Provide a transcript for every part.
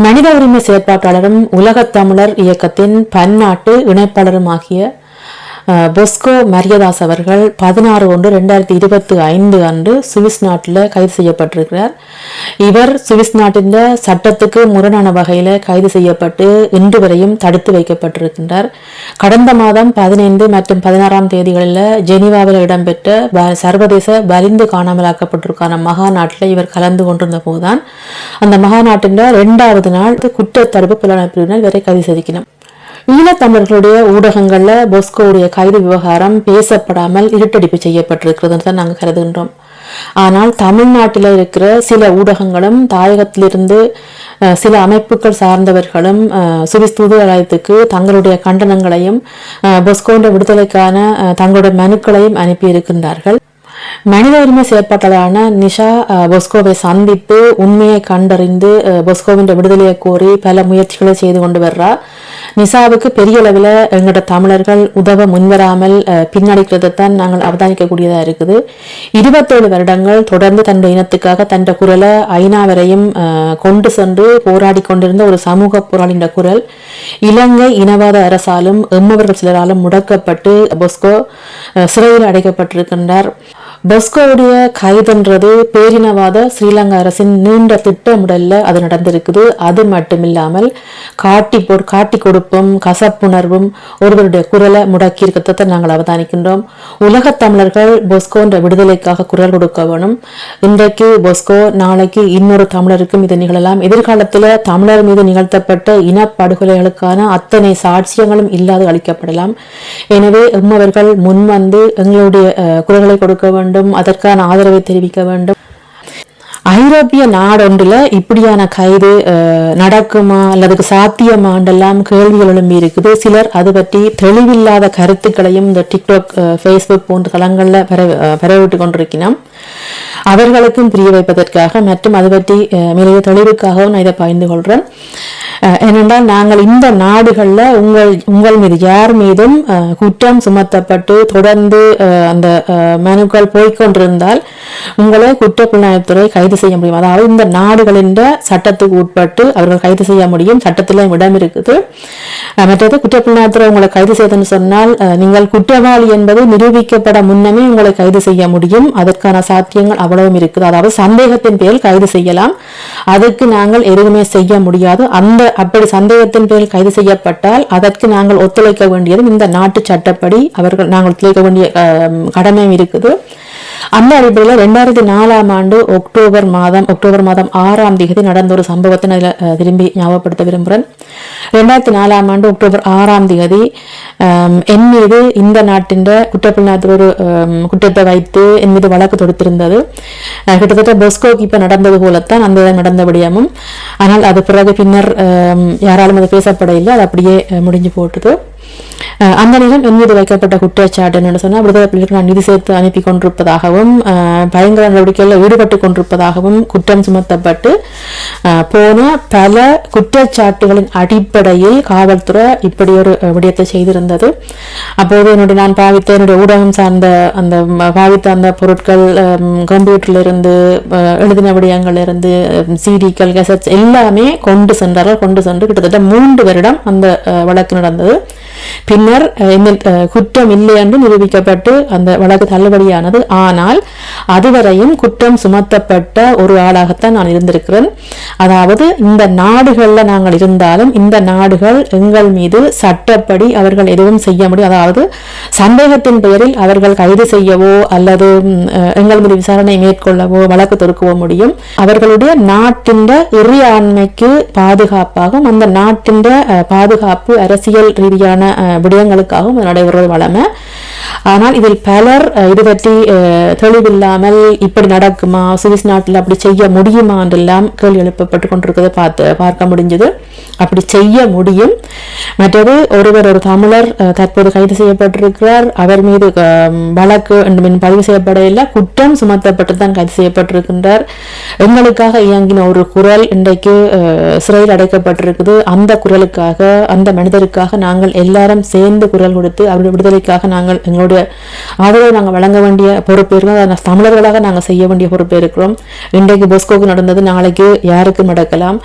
மனித உரிமை செயற்பாட்டாளரும் உலகத் தமிழர் இயக்கத்தின் பன்னாட்டு இணைப்பாளருமாகிய ஆகிய பொஸ்கோ மரியதாஸ் அவர்கள் பதினாறு ஒன்று ரெண்டாயிரத்தி இருபத்தி ஐந்து அன்று சுவிஸ் நாட்டில் கைது செய்யப்பட்டிருக்கிறார். இவர் சுவிஸ் நாட்டின் சட்டத்துக்கு முரணான வகையில் கைது செய்யப்பட்டு இன்று வரையும் தடுத்து வைக்கப்பட்டிருக்கின்றார். கடந்த மாதம் பதினைந்து மற்றும் பதினாறாம் தேதிகளில் ஜெனீவாவில் இடம்பெற்ற சர்வதேச வலிந்து காணாமலாக்கப்பட்டிருக்கான மகாநாட்டில் இவர் கலந்து கொண்டிருந்த போதுதான் அந்த மகாநாட்டின் இரண்டாவது நாள் குற்றத்தடுப்பு புலனாய்வு பிரிவினர் இவரை கைது செய்திக்கணும் ஈழத்தமிழர்களுடைய ஊடகங்களில் பொஸ்கோவுடைய கைது விவகாரம் பேசப்படாமல் இருட்டடிப்பு செய்யப்பட்டிருக்கிறது தான் நாங்கள் கருதுகின்றோம். ஆனால் தமிழ்நாட்டில் இருக்கிற சில ஊடகங்களும் தாயகத்திலிருந்து சில அமைப்புகள் சார்ந்தவர்களும் சுவிஸ் தூதராலயத்துக்கு தங்களுடைய கண்டனங்களையும் அஹ், பொஸ்கோன்ற விடுதலைக்கான அஹ், தங்களுடைய மனுக்களையும் அனுப்பியிருக்கின்றார்கள். மனித உரிமை செயற்பாட்டாளரான நிஷா அஹ், பொஸ்கோவை சந்தித்து உண்மையை கண்டறிந்து பொஸ்கோவின் விடுதலையை கோரி பல முயற்சிகளை செய்து கொண்டு வர்றா. நிஷாவுக்கு பெரிய அளவில் எங்களோட தமிழர்கள் உதவ முன்வராமல் அஹ், பின்னடிக்கிறதைத்தான் நாங்கள் அவதானிக்கக்கூடியதாக இருக்குது. இருபத்தேழு வருடங்கள் தொடர்ந்து தன்னுடைய இனத்துக்காக தன்னுடைய குரலை ஐநா வரையும் அஹ், கொண்டு சென்று போராடி கொண்டிருந்த ஒரு சமூக போராளின்ற குரல் இலங்கை இனவாத அரசாலும் எம்மவர்கள் சிலராலும் முடக்கப்பட்டு பொஸ்கோ சிறையில் அடைக்கப்பட்டிருக்கின்றார். பொஸ்கோவுடைய கைதுன்றது பேரினவாத ஸ்ரீலங்கா அரசின் நீண்ட திட்டமிடல்ல அது நடந்திருக்குது. அது மட்டும் இல்லாமல் காட்டி போ காட்டி கொடுப்பும் கசப்புணர்வும் ஒருவருடைய குரலை முடக்கி இருக்கிறத நாங்கள் அவதானிக்கின்றோம். உலகத் தமிழர்கள் பொஸ்கோன்ற விடுதலைக்காக குரல் கொடுக்க வேணும். இன்றைக்கு பொஸ்கோ நாளைக்கு இன்னொரு தமிழருக்கும் இது நிகழலாம். எதிர்காலத்தில் தமிழர் மீது நிகழ்த்தப்பட்ட இனப்படுகொலைகளுக்கான அத்தனை சாட்சியங்களும் இல்லாது அளிக்கப்படலாம். எனவே எம்மவர்கள் முன்வந்து எங்களுடைய குரல்களை கொடுக்க வேண்டும் அதற்கான ஆதரவை தெரிவிக்க வேண்டும். ஐரோப்பிய நாடொன்றில் இப்படியான கைது நடக்குமா அல்லது சாத்தியமாண்டெல்லாம் கேள்விகள் எழும்பி இருக்குது. சிலர் அது பற்றி தெளிவில்லாத கருத்துக்களையும் இந்த டிக்டாக் ஃபேஸ்புக் போன்ற தளங்களில் பெற அஹ், பரவிட்டு கொண்டிருக்கிறோம் அவர்களுக்கும் புரிய வைப்பதற்காக மற்றும் அது பற்றி அஹ், மேலே தெளிவுக்காகவும் நான் இதை பகிர்ந்து கொள்கிறேன். அஹ், ஏனென்றால் நாங்கள் இந்த நாடுகளில் உங்கள் உங்கள் மீது யார் மீதும் அஹ், குற்றம் சுமத்தப்பட்டு தொடர்ந்து அஹ், அந்த மனுக்கள் போய்க்கொண்டிருந்தால் உங்களை குற்றப்புலனாய்வுத்துறை கைது செய்ய முடியும். அதாவது இந்த நாடுகளின் சட்டத்துக்கு உட்பட்டு அவர்கள் கைது செய்ய முடியும். சட்டத்தில் இடம் இருக்குது. மற்றது குற்றப்புலனாய்வுத்துறை உங்களை கைது செய்தன்னு சொன்னால் நீங்கள் குற்றவாளி என்பது நிரூபிக்கப்பட முன்னமே உங்களை கைது செய்ய முடியும். அதற்கான சாத்தியங்கள் அவ்வளவும் இருக்குது. அதாவது சந்தேகத்தின் பேரில் கைது செய்யலாம். அதுக்கு நாங்கள் எதுவுமே செய்ய முடியாது. அந்த அப்படி சந்தேகத்தின் பேரில் கைது செய்யப்பட்டால் அதற்கு நாங்கள் ஒத்துழைக்க வேண்டியதும் இந்த நாட்டு சட்டப்படி அவர்கள் நாங்கள் ஒத்துழைக்க வேண்டிய கடமையும் இருக்குது. அந்த அடிப்படையில் ரெண்டாயிரத்தி நாலாம் ஆண்டு அக்டோபர் மாதம் அக்டோபர் மாதம் ஆறாம் தேதி நடந்த ஒரு சம்பவத்தை நான் திரும்பி ஞாபகப்படுத்த விரும்புகிறேன் ரெண்டாயிரத்தி நாலாம் ஆண்டு அக்டோபர் ஆறாம் தேதி என் மீது இந்த நாட்டின் குற்றப்புலனாய்வு ஒரு குற்றத்தை வைத்து என் மீது வழக்கு தொடுத்திருந்தது. கிட்டத்தட்ட பொஸ்கோக்கு இப்போ நடந்தது போலத்தான் அந்த நடந்தபடியாமும். ஆனால் அது பிறகு பின்னர் அஹ், யாராலும் அது பேசப்படையில்லை அது அப்படியே முடிஞ்சு போட்டுது. அந்த நேரம் என் மீது வைக்கப்பட்ட குற்றச்சாட்டு என்னென்னு சொன்னால் விடுதலை புலிகளுக்கு நான் நிதி சேர்த்து அனுப்பி கொண்டிருப்பதாகவும் அஹ், பயங்கர நடவடிக்கைகளில் ஈடுபட்டு கொண்டிருப்பதாகவும் குற்றம் சுமத்தப்பட்டு அஹ், போன பல குற்றச்சாட்டுகளின் அடிப்படையில் காவல்துறை இப்படி ஒரு விடயத்தை செய்திருந்தது. அப்போது என்னுடைய நான் பாவித்த என்னுடைய ஊடகம் சார்ந்த அந்த பாவித்த அந்த பொருட்கள் கம்ப்யூட்டர்ல இருந்து எழுதின விடயங்கள்ல இருந்து சிடிக்கள் கெசட்ஸ் எல்லாமே கொண்டு சென்றார்கள் கொண்டு சென்று கிட்டத்தட்ட மூன்று வருடம் அந்த வழக்கு நடந்தது. பின்னர் என்ன குற்றம் இல்லை என்று நிரூபிக்கப்பட்டு அந்த வழக்கு தள்ளுபடியானது. ஆனால் அதுவரையும் குற்றம் சுமத்தப்பட்ட ஒரு ஆளாகத்தான் நான் இருந்திருக்கிறேன். அதாவது இந்த நாடுகளில் நாங்கள் இருந்தாலும் இந்த நாடுகள் எங்கள் மீது சட்டப்படி அவர்கள் எதுவும் செய்ய முடியும். அதாவது சந்தேகத்தின் பெயரில் அவர்கள் கைது செய்யவோ அல்லது அஹ், எங்கள் மீது விசாரணை மேற்கொள்ளவோ வழக்கு தொடுக்கவோ முடியும். அவர்களுடைய நாட்டின் இறையாண்மைக்கு பாதுகாப்பாகவும் அந்த நாட்டின் பாதுகாப்பு அரசியல் ரீதியான விடயங்களுக்காகவும் நடைபெறுவது வளமை ஆனால் இதில் பலர் இது பற்றி அஹ், தெளிவில்லாமல் இப்படி நடக்குமா சுவிஸ் நாட்டில் அப்படி செய்ய முடியுமா என்றெல்லாம் கேள்வி எழுப்பப்பட்டு கொண்டிருக்கிறத பார்த்து பார்க்க முடிஞ்சது. அப்படி செய்ய முடியும். மற்றது ஒருவர் ஒரு தமிழர் தற்போது கைது செய்யப்பட்டிருக்கிறார். அவர் மீது வழக்கு பதிவு செய்யப்படையில குற்றம் சுமத்தப்பட்டு தான் கைது செய்யப்பட்டிருக்கின்றார். எங்களுக்காக இயங்கின ஒரு குரல் இன்றைக்கு சிறையில் அடைக்கப்பட்டிருக்குது. அந்த குரலுக்காக அந்த மனிதருக்காக நாங்கள் எல்லாரும் சேர்ந்து குரல் கொடுத்து அவருடைய விடுதலைக்காக நாங்கள் எங்களுடைய ஆதரவை நாங்கள் வழங்க வேண்டிய பொறுப்பு இருக்கிறோம் தமிழர்களாக நாங்கள் செய்ய வேண்டிய பொறுப்பு இருக்கிறோம். இன்றைக்கு பொஸ்கோக்கு நடந்தது நாளைக்கு யாருக்கும் நடக்கலாம்.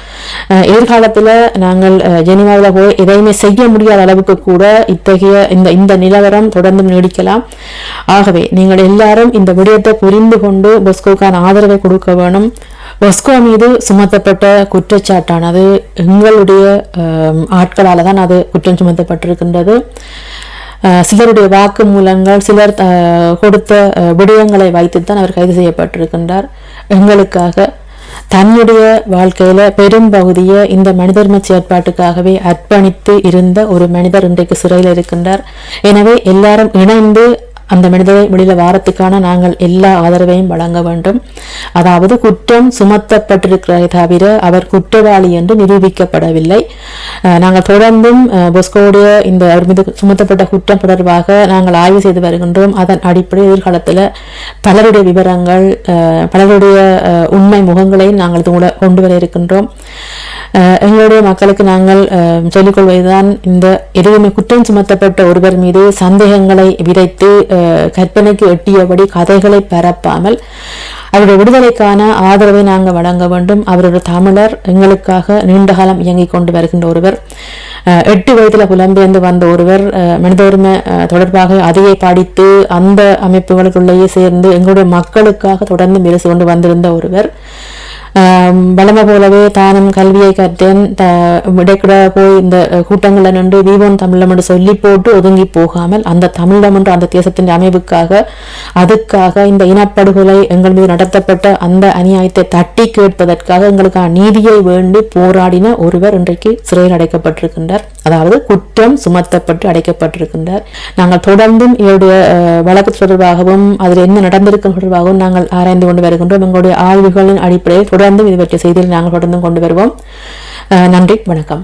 எதிர்காலத்தில் நாங்கள் ஜெனிவாவில் போய் எதையுமே செய்ய முடியாத அளவுக்கு கூட இத்தகைய இந்த இந்த நிலவரம் தொடர்ந்து நீடிக்கலாம். ஆகவே நீங்கள் எல்லாரும் இந்த விடயத்தை புரிந்து கொண்டு பொஸ்கோக்கான ஆதரவை கொடுக்க வேணும். பொஸ்கோ மீது சுமத்தப்பட்ட குற்றச்சாட்டானது எங்களுடைய ஆட்களால் தான் அது குற்றம் சுமத்தப்பட்டிருக்கின்றது. சிலருடைய சிலருடைய வாக்குமூலங்கள் சிலர் கொடுத்த விடயங்களை வைத்துத்தான் அவர் கைது செய்யப்பட்டிருக்கின்றார். எங்களுக்காக தன்னுடைய வாழ்க்கையில பெரும்பகுதியை இந்த மனிதர்ம செயற்பாட்டுக்காகவே அர்ப்பணித்து இருந்த ஒரு மனிதர் இன்றைக்கு சிறையில் இருக்கின்றார். எனவே எல்லாரும் இணைந்து அந்த மனிதரை வெளியில வாரத்துக்கான நாங்கள் எல்லா ஆதரவையும் வழங்க வேண்டும். அதாவது குற்றம் சுமத்தப்பட்டிருக்கிறதை தவிர அவர் குற்றவாளி என்று நிரூபிக்கப்படவில்லை. நாங்கள் தொடர்ந்தும் பொஸ்கோடைய இந்த அவர் மீது சுமத்தப்பட்ட குற்றம் தொடர்பாக நாங்கள் ஆய்வு செய்து வருகின்றோம். அதன் அடிப்படை எதிர்காலத்தில் பலருடைய விவரங்கள் பலருடைய உண்மை முகங்களை நாங்கள் இது கூட கொண்டு வர இருக்கின்றோம். எங்களுடைய மக்களுக்கு நாங்கள் சொல்லிக்கொள்வதுதான் இந்த எதுவுமே குற்றம் சுமத்தப்பட்ட ஒருவர் மீது சந்தேகங்களை விதைத்து கற்பனைக்கு எட்டியபடி கதைகளை பரப்பாமல் அவருடைய விடுதலைக்கான ஆதரவை நாங்கள் வழங்க வேண்டும். அவருடைய தமிழர் எங்களுக்காக நீண்டகாலம் இயங்கிக் கொண்டு வருகின்ற ஒருவர் எட்டு வயதில் புலம்பெயர்ந்து வந்த ஒருவர் மனித உரிமை தொடர்பாக அதையே படித்து அந்த அமைப்புகளுக்குள்ளேயே சேர்ந்து எங்களுடைய மக்களுக்காக தொடர்ந்து பேசு கொண்டு வந்திருந்த ஒருவர் வளமை போலவே தானும் கல்வியை கற்றேன் த விடைக்கூட போய் இந்த கூட்டங்களில் நின்று வீவோன் தமிழம் என்று சொல்லி போட்டு ஒதுங்கி போகாமல் அந்த தமிழம் என்று அந்த தேசத்தின் அமைவுக்காக அதுக்காக இந்த இனப்படுகொலை எங்கள் மீது நடத்தப்பட்ட அந்த அநியாயத்தை தட்டி கேட்பதற்காக எங்களுக்கான நீதியை வேண்டி போராடின ஒருவர் இன்றைக்கு சிறையில் அடைக்கப்பட்டிருக்கின்றார் அதாவது குற்றம் சுமத்தப்பட்டு அடைக்கப்பட்டிருக்கின்றார் நாங்கள் தொடர்ந்தும் இவருடைய வழக்கு தொடர்பாகவும் அதில் என்ன நடந்திருக்கும் தொடர்பாகவும் நாங்கள் ஆராய்ந்து கொண்டு வருகின்றோம் எங்களுடைய ஆய்வுகளின் அடிப்படையில் தொடர்ந்தும் இது பற்றிய செய்தியில் நாங்கள் தொடர்ந்து கொண்டு வருவோம். நன்றி வணக்கம்.